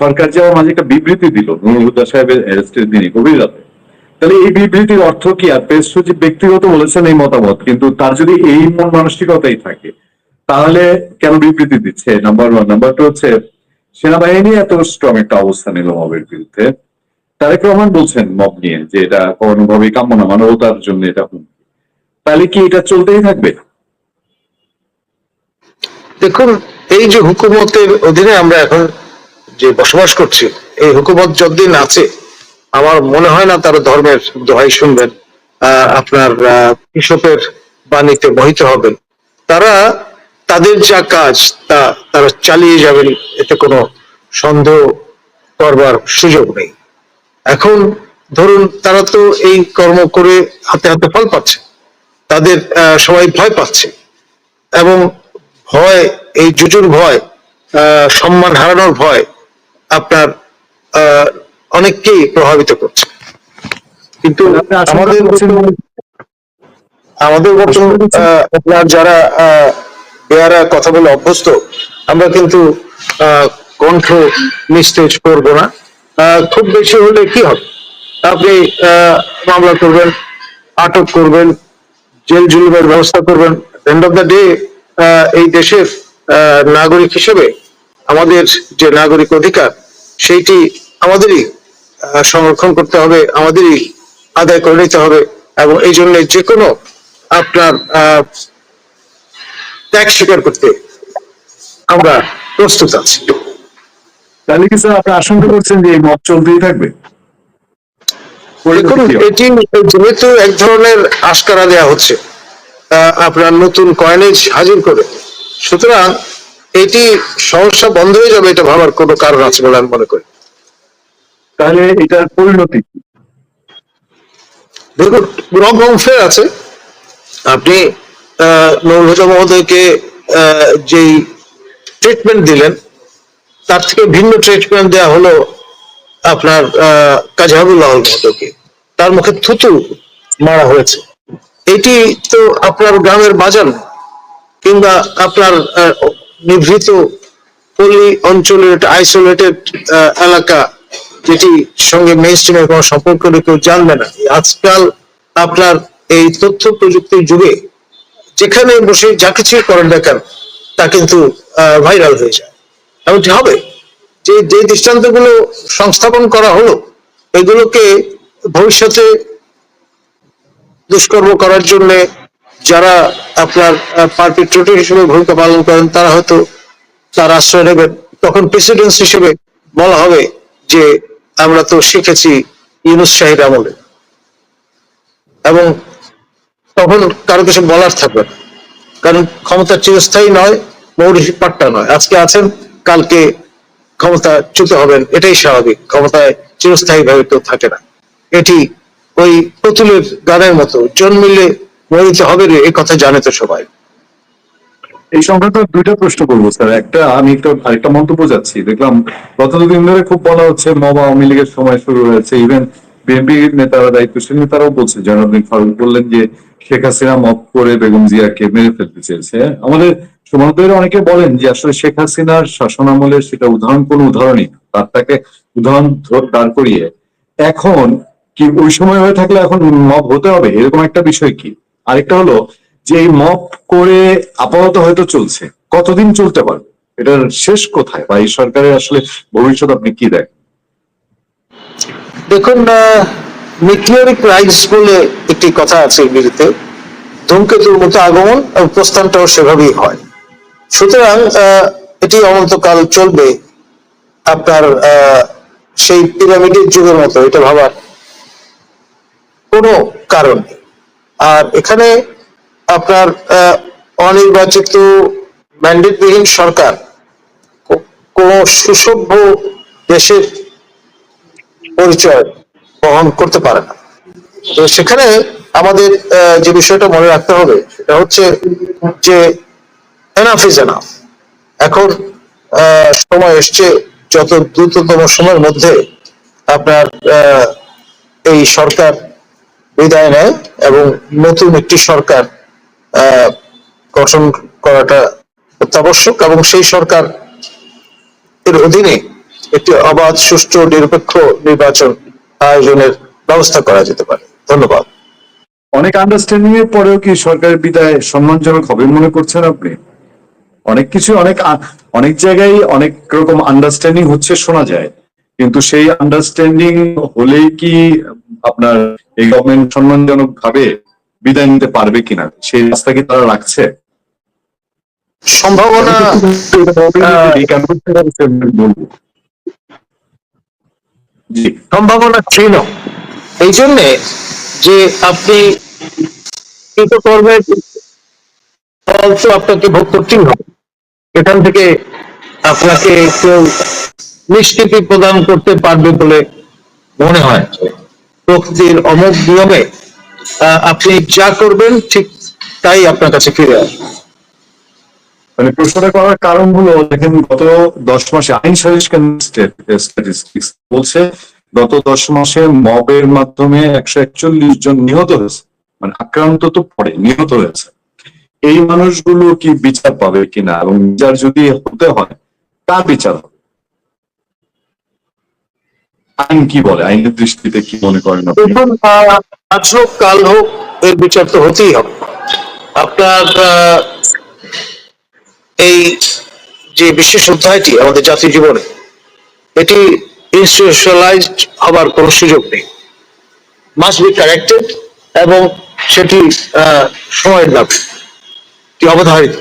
সরকার যে মাঝে একটা বিবৃতি দিল, নুরুল হুদা সাহেবের অ্যারেস্টের দিনে, গভীর রাতে। তাহলে এই বিবৃতির অর্থ কি? আর প্রেস সচিব ব্যক্তিগত বলেছেন এই মতামত, কিন্তু তার যদি এই মন মানসিকতাই থাকে, তাহলে কেন বিবৃতি দিচ্ছে? নাম্বার ওয়ান নাম্বার টু হচ্ছে, সেনাবাহিনী এত স্ট্রং একটা অবস্থান নিল মবের বিরুদ্ধে। তারেক রহমান বলছেন মব নিয়ে যে এটা কোনোভাবেই কাম্য না, মানবতার জন্য এটা হুমকি। তাহলে কি এটা চলতেই থাকবে? দেখুন, এই যে হুকুমতের অধীনে আমরা এখন যে বসবাস করছি, এই হুকুমত যতদিন আছে, আমার মনে হয় না তারা ধর্মের দোহাই শুনবেন আপনার কৃষকের বাণীতে মোহিত হবেন। তারা তাদের যা কাজ, তা তারা চালিয়ে যাবেন, এতে কোনো সন্দেহ করবার সুযোগ নেই। এখন ধরুন, তারা তো এই কর্ম করে হাতে হাতে ফল পাচ্ছে, তাদের সবাই ভয় পাচ্ছে, এবং ভয়, এই জুজুর ভয় সম্মান হারানোর ভয় আপনার আহ, অনেককেই প্রভাবিত করছে। কিন্তু আমাদের আমাদের আপনার যারা বেয়ারা কথা বলে অভ্যস্ত আমরা কিন্তু কণ্ঠ নিস্তেজ করব না। খুব বেশি হলে কি হবে? আপনি আহ, মামলা করবেন আটক করবেন জেল জুলুমের ব্যবস্থা করবেন। এন্ড অফ দ্য ডে এই দেশের আহ, নাগরিক হিসেবে আমাদের যে নাগরিক অধিকার সেইটি আমাদেরই সংরক্ষণ করতে হবে আমাদেরই আদায় করে নিতে হবে এবং এই জন্য যে কোনো আপনার ত্যাগ স্বীকার করতে আমরা প্রস্তুত আছি। তাহলে কি স্যার আপনি আশঙ্কা করছেন যে এই মব চলতেই থাকবে? এটি যেহেতু এক ধরনের আস্কারা দেওয়া হচ্ছে আহ, আপনার নতুন কয়েনেজ হাজির করে সুতরাং এটি সমস্যা বন্ধ হয়ে যাবে এটা ভাবার কোনো কারণ আছে বলে আমি মনে করি। তাহলে এটার পরিণতি দেখুন রং রং ফের আছে। আপনি মহোদয়কে যেই ট্রিটমেন্ট দিলেন তার থেকে ভিন্ন ট্রিটমেন্ট দেওয়া হলো আপনার আহ, কাজী হাবিবুল্লাহ মহোদয়কে। তার মুখে থুতু মারা হয়েছে। এটি তো আপনার গ্রামের বাজার কিংবা আপনার নিভৃত পল্লী অঞ্চলের একটা আইসোলেটেড এলাকা যেটি সঙ্গে মেইন স্ট্রিমের কোনো সম্পর্ক কেউ জানবে না। আজকাল আপনার এই তথ্য প্রযুক্তির যুগে যেখানে বসে যা কিছুই করেন না কেন, তা কিন্তু ভাইরাল হয়ে যায়। এমনটি হবে যে যে দৃষ্টান্তগুলো সংস্থাপন করা হলো, এগুলোকে ভবিষ্যতে দুষ্কর্ম করার জন্য যারা আপনার পারপিট্রেটর হিসেবে ভূমিকা পালন করেন, তারা হয়তো তার আশ্রয় নেবেন। তখন প্রেসিডেন্স হিসেবে বলা হবে যে আমরা তো শিখেছি ইউনুস শাহির আমলে। এবং তখন কারও কিছু বলার থাকবে না। কারণ ক্ষমতা চিরস্থায়ী নয় মৌরিক পাট্টা নয়। আজকে আছেন, কালকে ক্ষমতা চ্যুত হবেন, এটাই স্বাভাবিক। ক্ষমতায় চিরস্থায়ী ভাবে কেউ থাকে না। এটি ওই পুতুলের গানের মতো, জন্মিলে মরিতে হবে রে এই কথা জানে তো সবাই। এই সংক্রান্ত দুইটা প্রশ্ন করব, স্যার। একটা, আমি একটু, আরেকটা মন্তব্য যাচ্ছি। দেখলাম, গত দুদিন ধরে খুব বলা হচ্ছে, মব আওয়ামী লীগের সময় শুরু হয়েছে। ইভেন বিএনপি নেতারা, দায়িত্বশীল নেতারাও বলছে জয়নাদ্দিন ফারুক বললেন যে, শেখ হাসিনা মব করে বেগম জিয়াকে মেরে ফেলতে চেয়েছে। আমাদের সমাজের অনেকে বলেন যে, আসলে শেখ হাসিনার শাসন আমলের সেটা উদাহরণ, কোন উদাহরণই। তার তাকে উদাহরণ দাঁড় করিয়ে। এখন কি ওই সময় হয়ে থাকলে এখন মব হতে হবে? এরকম একটা বিষয় কি? আরেকটা হলো যে এই মপ করে আপাতত হয়তো চলছে। কতদিন চলতে পারবে? এটার শেষ কোথায়? বা এই সরকারের আসলে ভবিষ্যৎ আপনি কি দেখেন? দেখুন নিউক্লিয়ারিক রাইটস বলে একটি কথা আছে ইংরেজিতে ধূমকেতুর মতো আগমন এবং প্রস্থানটাও সেভাবেই হয়। সুতরাং এটি অনন্তকাল চলবে। আপনার সেই পিরামিডের যুগের মতো, এটা ভাবার কোনো কারণ নেই। আর এখানে আপনার অনির্বাচিত ম্যান্ডেটবিহীন সরকার কোনো সুসভ্য দেশের পরিচয় বহন করতে পারে না। তো সেখানে আমাদের যে বিষয়টা মনে রাখতে হবে সেটা হচ্ছে যে এনাফ ইজ এনাফ এখন সময় এসছে যত দ্রুততম সময়ের মধ্যে আপনার এই সরকার বিদায় নেয় এবং নতুন একটি সরকার গঠন করাটা অত্যাবশ্যক এবং সেই সরকার এর অধীনে একটি অবাধ, সুষ্ঠু, নিরপেক্ষ নির্বাচন আয়োজনের ব্যবস্থা করা যেতে পারে। ধন্যবাদ। অনেক আন্ডারস্ট্যান্ডিং এর পরেও কি সরকারের বিদায় সম্মানজনক হবে মনে করছেন আপনি? অনেক কিছু, অনেক অনেক জায়গায় অনেক রকম আন্ডারস্ট্যান্ডিং হচ্ছে শোনা যায়। কিন্তু সেই আন্ডারস্ট্যান্ডিং হলেই কি আপনার এই গভর্নমেন্ট সম্মানজনক ভাবে বিদায় নিতে পারবে কিনা? সেই রাস্তা কি তারা রাখছে? সম্ভাবনা সম্ভাবনা ক্ষীণ এই জন্যে যে আপনি কৃতকর্মের ফল তো আপনাকে ভোগ করতেই হবে। এখান থেকে আপনাকে কেউ নিষ্কৃতি প্রদান করতে পারবে বলে মনে হয়। প্রকৃতির অমুক নিয়মে আপনি যা করবেন ঠিক তাই আপনার কাছে ফিরে আসবে। মানে প্রশ্নটা করার কারণ হলো, দেখেন গত দশ মাসে আইন স্ট্যাটিস্টিক্স বলছে, গত দশ মাসে মবের মাধ্যমে একশো একচল্লিশ জন নিহত হয়েছে। মানে আক্রান্ত তো পরে, নিহত হয়েছে। এই মানুষগুলো কি বিচার পাবে কিনা এবং বিচার যদি হতে হয় তা বিচার হবে। আইন কি বলে? আইনের দৃষ্টিতে কি মনে করেন আজ হোক, কাল হোক, এর বিচার তো হতেই হবে। আপনার এই যে বিশেষ অধ্যায়টি আমাদের জাতীয় জীবনে, এটি ইনস্টিটিউশনালাইজড হবার কোনো সুযোগ নেই। মাস্ট বি কারেক্টেড এবং সেটি সময়ের দাবি অবধারিত।